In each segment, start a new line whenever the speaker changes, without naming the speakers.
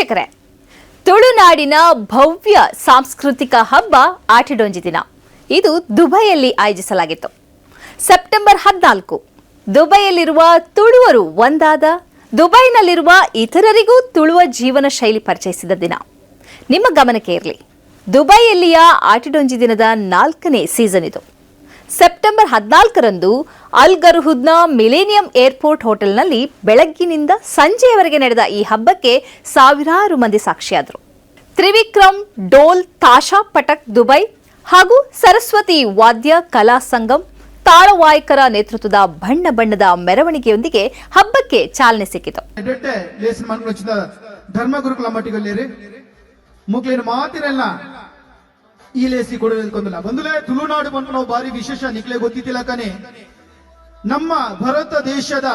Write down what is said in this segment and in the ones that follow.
ವೀಕ್ಷಕರೇ, ತುಳುನಾಡಿನ ಭವ್ಯ ಸಾಂಸ್ಕೃತಿಕ ಹಬ್ಬ ಆಟಿಡೊಂಜಿ ದಿನ. ಇದು ದುಬೈಯಲ್ಲಿ ಆಯೋಜಿಸಲಾಗಿತ್ತು. ಸೆಪ್ಟೆಂಬರ್ ಹದಿನಾಲ್ಕು, ದುಬೈಯಲ್ಲಿರುವ ತುಳುವರು ಒಂದಾದ, ದುಬೈನಲ್ಲಿರುವ ಇತರರಿಗೂ ತುಳುವ ಜೀವನ ಶೈಲಿ ಪರಿಚಯಿಸಿದ ದಿನ. ನಿಮ್ಮ ಗಮನಕ್ಕೆ ಇರಲಿ, ದುಬೈಯಲ್ಲಿಯ ಆಟಿಡೊಂಜಿ ದಿನದ ನಾಲ್ಕನೇ ಸೀಸನ್ ಇದು. ಸೆಪ್ಟೆಂಬರ್ ಹದಿನಾಲ್ಕರಂದು ಅಲ್ಗರ್ಹುದ್ನ ಮಿಲೇನಿಯಂ ಏರ್ಪೋರ್ಟ್ ಹೋಟೆಲ್ನಲ್ಲಿ ಬೆಳಗ್ಗಿನಿಂದ ಸಂಜೆಯವರೆಗೆ ನಡೆದ ಈ ಹಬ್ಬಕ್ಕೆ ಸಾವಿರಾರು ಮಂದಿ ಸಾಕ್ಷಿಯಾದರು. ತ್ರಿವಿಕ್ರಮ್, ಡೋಲ್, ತಾಶಾ ಪಟಕ್, ದುಬೈ ಹಾಗೂ ಸರಸ್ವತಿ ವಾದ್ಯ ಕಲಾ ಸಂಗಮ್ ತಾಳವಾಯಕರ ನೇತೃತ್ವದ ಬಣ್ಣ ಬಣ್ಣದ ಮೆರವಣಿಗೆಯೊಂದಿಗೆ ಹಬ್ಬಕ್ಕೆ ಚಾಲನೆ ಸಿಕ್ಕಿತು.
ಧರ್ಮ ಮಟ್ಟಿಗೆ ಮಟ್ಟಿಗಲ್ಲಿ ಮುಕ್ಲಿನ ಈ ಲೇಸಿ ಕೊಡಲಿಕ್ಕೊಂದಿಲ್ಲ ಬಂದುಲೇ ತುಳುನಾಡು ಬಂದು ನಾವು ಬಾರಿ ವಿಶೇಷ, ನಿಕ್ಲೆ ಗೊತ್ತಿದ್ದಿಲ್ಲ ಕಣೆ. ನಮ್ಮ ಭಾರತ ದೇಶದ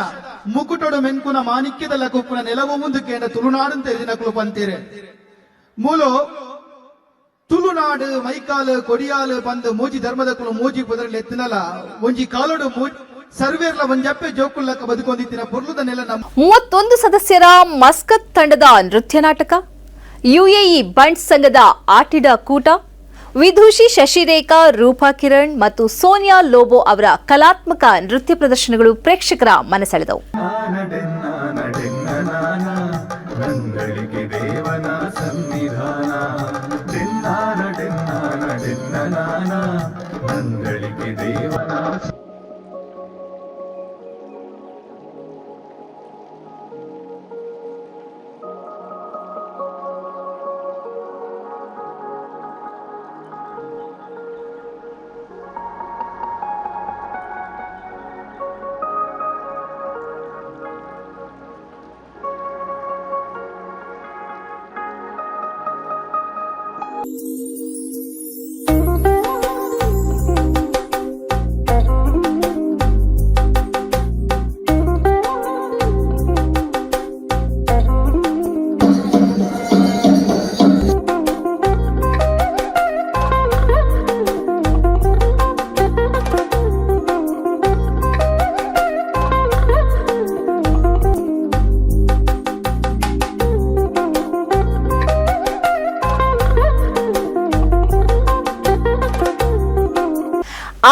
ಮುಕುಟೊಡು ಮೆನ್ಕುನ ಮಾಣಿಕ್ಯದ ಲಕುಪ್ಪುನ ನೆಲವು ಮುಂದಕ್ಕೆ ತುಳುನಾಡು ಅಂತ ದಿನಕ್ಕಲು ಬಂತೀರಿ ಮೂಲು, ತುಳುನಾಡು ಮೈಕಾಲು, ಕೊಡಿಯಾಲು ಬಂದು ಮೂಜಿ ಧರ್ಮದ ಕುಲು ಮೂಜಿ ಬದರಲ್ಲಿ ಎತ್ತಿನಲ್ಲ. ಒಂಜಿ ಕಾಲೋಡು
ಮೂವತ್ತೊಂದು ಸದಸ್ಯರ ಮಸ್ಕತ್ ತಂಡದ ನೃತ್ಯ ನಾಟಕ, ಯುಎಇ ಬಂಡ್ ಸಂಘದ ಆಟಿಡ ಕೂಟ ವಿದೂಷಿ ಶಶಿರೇಖಾ ರೂಪಾ ಕಿರಣ್ ಮತ್ತು ಸೋನಿಯಾ ಲೋಬೋ ಅವರ ಕಲಾತ್ಮಕ ನೃತ್ಯ ಪ್ರದರ್ಶನಗಳು ಪ್ರೇಕ್ಷಕರ ಮನಸೆಳೆದವು.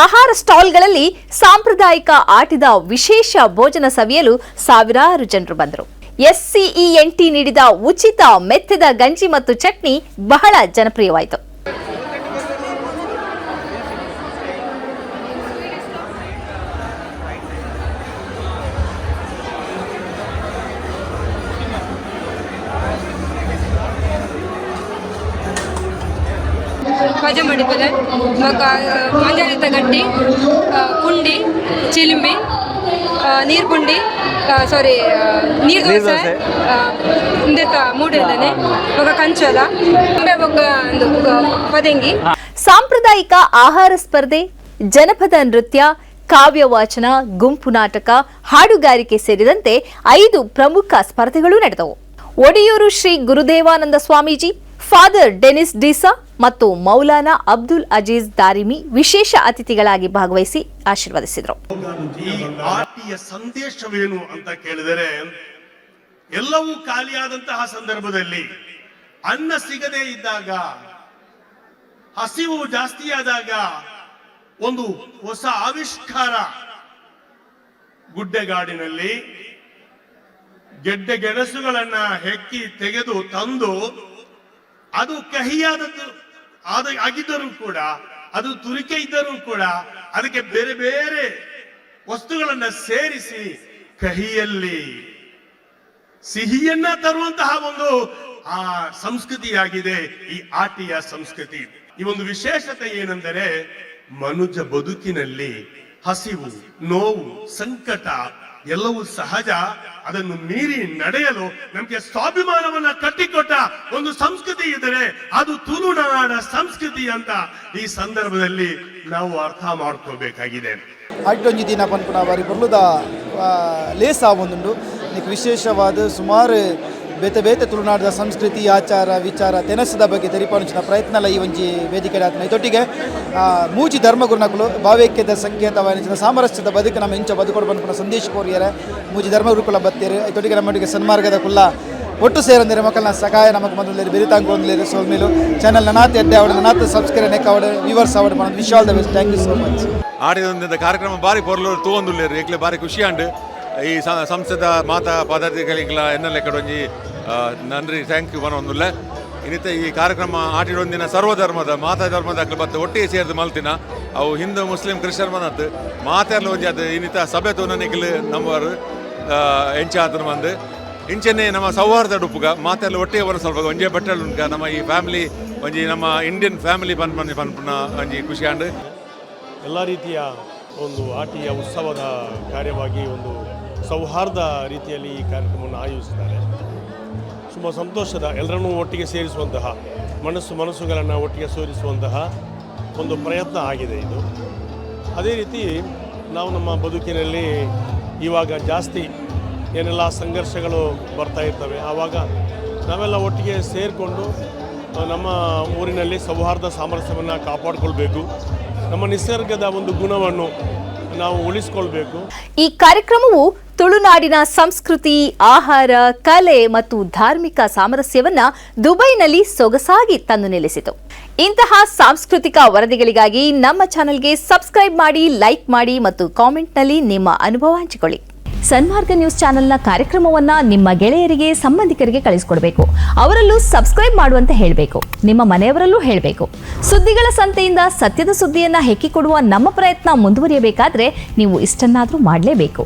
ಆಹಾರ ಸ್ಟಾಲ್ಗಳಲ್ಲಿ ಸಾಂಪ್ರದಾಯಿಕ ಆಟದ ವಿಶೇಷ ಭೋಜನ ಸವಿಯಲು ಸಾವಿರಾರು ಜನರು ಬಂದರು. ಎಸ್ಸಿಇಎನ್ಟಿ ನೀಡಿದ ಉಚಿತ ಮೆತ್ತದ ಗಂಜಿ ಮತ್ತು ಚಟ್ನಿ ಬಹಳ ಜನಪ್ರಿಯವಾಯಿತು.
ಮಜಾ ಮಾಡಿದ್ದಾರೆ ಮಂಜಾಳಿತ ಗಟ್ಟಿ ಪುಂಡಿ ಚಿಲಿಮೆ ನೀರು ಪುಂಡಿ ಸಾರಿ ನೀರು ದೋಸೆ ಮೂಡಿದ್ದಾನೆ ಇವಾಗ ಮಗ ಕಂಚೋಲ ಅಂಬೆ ಬೊಕ್ಕ ಒಂದು ಪದಂಗಿ.
ಸಾಂಪ್ರದಾಯಿಕ ಆಹಾರ ಸ್ಪರ್ಧೆ ಜನಪದ ನೃತ್ಯ ಕಾವ್ಯ ವಾಚನ ಗುಂಪು ನಾಟಕ ಹಾಡುಗಾರಿಕೆ ಸೇರಿದಂತೆ ಐದು ಪ್ರಮುಖ ಸ್ಪರ್ಧೆಗಳು ನಡೆದವು. Odiyoor Shri Gurudevananda Swamiji father Denis D'Sa ಮತ್ತು ಮೌಲಾನಾ ಅಬ್ದುಲ್ ಅಜೀಜ್ ದಾರಿಮಿ ವಿಶೇಷ ಅತಿಥಿಗಳಾಗಿ ಭಾಗವಹಿಸಿ ಆಶೀರ್ವದಿಸಿದರು.
ಸಂದೇಶವೇನು ಅಂತ ಕೇಳಿದರೆ, ಎಲ್ಲವೂ ಖಾಲಿಯಾದಂತಹ ಸಂದರ್ಭದಲ್ಲಿ ಅನ್ನ ಸಿಗದೇ ಇದ್ದಾಗ, ಹಸಿವು ಜಾಸ್ತಿಯಾದಾಗ ಒಂದು ಹೊಸ ಆವಿಷ್ಕಾರ ಗುಡ್ಡೆಗಾಡಿನಲ್ಲಿ ಗೆಡ್ಡೆ ಗೆಣಸುಗಳನ್ನ ಹೆಕ್ಕಿ ತೆಗೆದು ತಂದು ಅದು ಕಹಿಯಾದದ್ದು ಆದ ಆಗಿದ್ದರೂ ಕೂಡ, ಅದು ತುರಿಕೆ ಇದ್ದರೂ ಕೂಡ, ಅದಕ್ಕೆ ಬೇರೆ ಬೇರೆ ವಸ್ತುಗಳನ್ನ ಸೇರಿಸಿ ಕಹಿಯಲ್ಲಿ ಸಿಹಿಯನ್ನ ತರುವಂತಹ ಒಂದು, ಆ ಸಂಸ್ಕೃತಿಯಾಗಿದೆ, ಈ ಆಟಿಯ ಸಂಸ್ಕೃತಿ. ಈ ಒಂದು ವಿಶೇಷತೆ ಏನೆಂದರೆ ಮನುಜ ಬದುಕಿನಲ್ಲಿ ಹಸಿವು, ನೋವು, ಸಂಕಟ ಎಲ್ಲವೂ ಸಹಜ. ಅದನ್ನು ಮೀರಿ ನಡೆಯಲು ನಮಗೆ ಸ್ವಾಭಿಮಾನವನ್ನ ಕಟ್ಟಿಕೊಟ್ಟ ಒಂದು ಸಂಸ್ಕೃತಿ ಇದ್ದರೆ ಅದು ತುಳುನಾಡ ಸಂಸ್ಕೃತಿ ಅಂತ ಈ ಸಂದರ್ಭದಲ್ಲಿ ನಾವು ಅರ್ಥ ಮಾಡ್ಕೋಬೇಕಾಗಿದೆ
ಅಡ್ಡೊಂಜಿ ದಿನ ಪನ್ಪುನ ಬಾರಿ ಬರ್ಲುದ ಲೇಸ ಒಂದು ವಿಶೇಷವಾದ ಸುಮಾರು ಬೇತೆ ಬೇತೆ ತುಳುನಾಡದ ಸಂಸ್ಕೃತಿ, ಆಚಾರ, ವಿಚಾರ ತೆನಸದ ಬಗ್ಗೆ ತೆರಿಪಾಣಿಸಿದ ಪ್ರಯತ್ನಲ ಈ ಒಂಜಿ ವೇದಿಕೆ ಆತ್ಮ ಇದೊಟ್ಟಿಗೆ ಮೂಜಿ ಧರ್ಮಗುರುನಕುಲು ಭಾವೈಕ್ಯದ ಸಂಕೇತವಾನಿಸಿದ ಸಾಮರಸ್ಯದ ಬದುಕು ನಮ್ಮ ಇಂಚ ಬದುಕೊಡು ಪನ್ಪುನ ಸಂದೇಶ ಕೋರಿಯರ, ಮೂಜಿ ಧರ್ಮಗುರುಕುಲ ಬತ್ತೇರು ಇದೊಟ್ಟಿಗೆ ನಮ್ಮೊಟ್ಟಿಗೆ ಸನ್ಮಾರ್ಗದ ಕುಲ್ಲ ಒಟ್ಟು ಸೇರಂದರೆ ಮಕ್ಕಳನ್ನ ಸಹಾಯ ನಮಗೆ ಮೊದಲು ಬೆರಿತಾಂಗ್ ಒಂದ್ಲೇರಿ ಸೋಮಿಲು ಚಾನಲ್ ನನಾತ್ ಎಡ್ಡೆ ಅವಡ ನನಾತ್ ಸಬ್ಸ್ಕ್ರೈಬ್ ನೆಕ್ ಅವಡ ವ್ಯೂವರ್ಸ್ ಅವಡ ಮಾಡೋದು. Vishal the best thank you so much
ಆಡಿದ ಕಾರ್ಯಕ್ರಮ ಬಾರಿ ಬರಲು ತೂವೊಂದುಲ್ಲೇರು. ಏಕ್ಲೆ ಬಾರಿ ಖುಷಿ ಅಂಡ್ ಈ ಸಂಸದ ಮಾತಾ ಪದಾಧಿಕಾರಿಗಳ ಎನ್ನಲೆ ಕಡೊಂಜಿ ನನ್ರಿ ಥ್ಯಾಂಕ್ ಯು ಬನೊಂದುಲ್ಲೆ. ಇನ್ನಿತ ಈ ಕಾರ್ಯಕ್ರಮ ಆಟಿಡೊಂದಿನ ಸರ್ವಧರ್ಮದ, ಮಾತಾ ಧರ್ಮದ ಬತ್ತ ಒಟ್ಟಿಗೆ ಸೇರಿದು ಮಲ್ತಿನ. ಅವು ಹಿಂದೂ, ಮುಸ್ಲಿಂ ಕ್ರಿಶ್ಚಿಯನ್ ಮನತ್ ಮಾತೆರ್ಲ ಒಂಜಿ ಅದು ಇನ್ನಿತ ಸಭೆ ತೂನನಿಕ್ಲು ನಮ್ಮವರು ಎಂಚ ಆತನ ಬಂದು ಇಂಚೆನೆ ನಮ್ಮ ಸೌಹಾರ್ದ ಡುಪ್ಪುಗ ಮಾತೆಲ್ಲ ಒಟ್ಟಿಗೆ ಬರೋ ಸ್ವಲ್ಪ ಒಂಜೆ ಬಟ್ಟಲು ಉಂಟು ನಮ್ಮ ಈ ಫ್ಯಾಮಿಲಿ, ಒಂಜಿ ನಮ್ಮ ಇಂಡಿಯನ್ ಫ್ಯಾಮಿಲಿ ಪನ್ ಬಂದು ಪನ್ಪುನ ಒಂಜಿ ಖುಷಿ ಅಂಡ್
ಎಲ್ಲ ರೀತಿಯ ಒಂದು ಆಟಿಯ ಉತ್ಸವದ ಕಾರ್ಯವಾಗಿ ಒಂದು ಸೌಹಾರ್ದ ರೀತಿಯಲ್ಲಿ ಈ ಕಾರ್ಯಕ್ರಮವನ್ನು ಆಯೋಜಿಸಿದ್ದಾರೆ. ತುಂಬ ಸಂತೋಷದ ಎಲ್ಲರನ್ನೂ ಒಟ್ಟಿಗೆ ಸೇರಿಸುವಂತಹ, ಮನಸ್ಸು ಮನಸ್ಸುಗಳನ್ನು ಒಟ್ಟಿಗೆ ಸೇರಿಸುವಂತಹ ಒಂದು ಪ್ರಯತ್ನ ಆಗಿದೆ ಇದು. ಅದೇ ರೀತಿ ನಾವು ನಮ್ಮ ಬದುಕಿನಲ್ಲಿ ಇವಾಗ ಜಾಸ್ತಿ ಏನೆಲ್ಲ ಸಂಘರ್ಷಗಳು ಬರ್ತಾ ಇರ್ತವೆ, ಆವಾಗ ನಾವೆಲ್ಲ ಒಟ್ಟಿಗೆ ಸೇರಿಕೊಂಡು ನಮ್ಮ ಊರಿನಲ್ಲಿ ಸೌಹಾರ್ದ ಸಾಮರಸ್ಯವನ್ನು ಕಾಪಾಡಿಕೊಳ್ಬೇಕು. ನಮ್ಮ ನಿಸರ್ಗದ ಒಂದು ಗುಣವನ್ನು ನಾವು ಉಳಿಸ್ಕೊಳ್ಬೇಕು.
ಈ ಕಾರ್ಯಕ್ರಮವು ತುಳುನಾಡಿನ ಸಂಸ್ಕೃತಿ, ಆಹಾರ, ಕಲೆ ಮತ್ತು ಧಾರ್ಮಿಕ ಸಾಮರಸ್ಯವನ್ನ ದುಬೈನಲ್ಲಿ ಸೊಗಸಾಗಿ ತಂದು ನಿಲ್ಲಿಸಿತು. ಇಂತಹ ಸಾಂಸ್ಕೃತಿಕ ವರದಿಗಳಿಗಾಗಿ ನಮ್ಮ ಚಾನೆಲ್ಗೆ ಸಬ್ಸ್ಕ್ರೈಬ್ ಮಾಡಿ, ಲೈಕ್ ಮಾಡಿ ಮತ್ತು ಕಾಮೆಂಟ್ನಲ್ಲಿ ನಿಮ್ಮ ಅನುಭವ ಹಂಚಿಕೊಳ್ಳಿ. ಸನ್ಮಾರ್ಗ ನ್ಯೂಸ್ ಚಾನೆಲ್ನ ಕಾರ್ಯಕ್ರಮವನ್ನ ನಿಮ್ಮ ಗೆಳೆಯರಿಗೆ, ಸಂಬಂಧಿಕರಿಗೆ ಕಳಿಸಿಕೊಡಬೇಕು. ಅವರಲ್ಲೂ ಸಬ್ಸ್ಕ್ರೈಬ್ ಮಾಡುವಂತೆ ಹೇಳಬೇಕು. ನಿಮ್ಮ ಮನೆಯವರಲ್ಲೂ ಹೇಳಬೇಕು. ಸುದ್ದಿಗಳ ಸಂತೆಯಿಂದ ಸತ್ಯದ ಸುದ್ದಿಯನ್ನ ಹೆಕ್ಕಿಕೊಡುವ ನಮ್ಮ ಪ್ರಯತ್ನ ಮುಂದುವರಿಯಬೇಕಾದ್ರೆ ನೀವು ಇಷ್ಟನ್ನಾದರೂ ಮಾಡಲೇಬೇಕು.